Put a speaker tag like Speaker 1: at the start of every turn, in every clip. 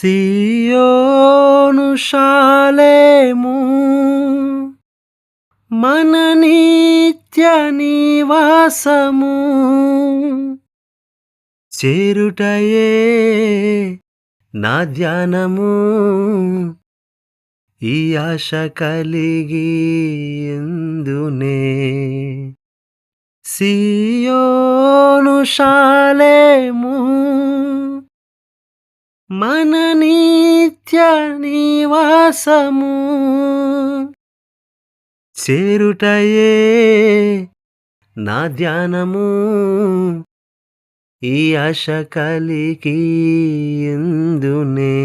Speaker 1: సియోను శాలేము. మన నిత్య నివాసము. చేరుటయే నా ధ్యానము. ఈ ఆశ కలిగి ఎందునే? సియోను శాలేము. మన నిత్య నివాసము. చేరుటయే నా ధ్యానము. ఈ ఆశ కలికి ఎందునే?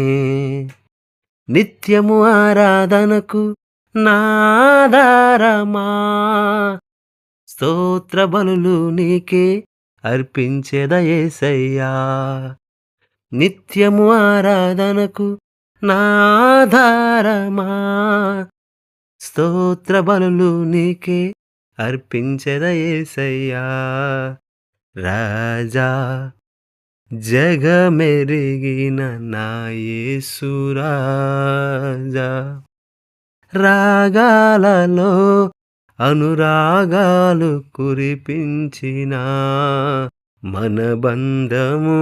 Speaker 1: నిత్యము ఆరాధనకు నాదారమా స్తోత్ర బలులు నీకే అర్పించేదయేసయ్యా నిత్యము ఆరాధనకు నాధారమా స్తోత్ర బలులు నీకే అర్పించదయేసయ్యా రాజా జగమెరిగిన నా యేసురాజా రాగాలలో అనురాగాలు కురిపించిన మన బంధము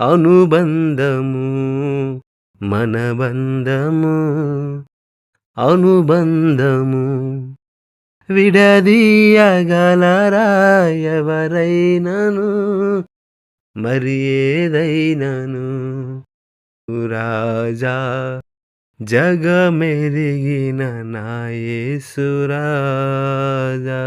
Speaker 1: అనుబంధము మనబంధము అనుబంధము. విడదీయగలరాయవరైనను మరి ఏదైనను? రాజా జగమెరిగిన నా యేసురాజా.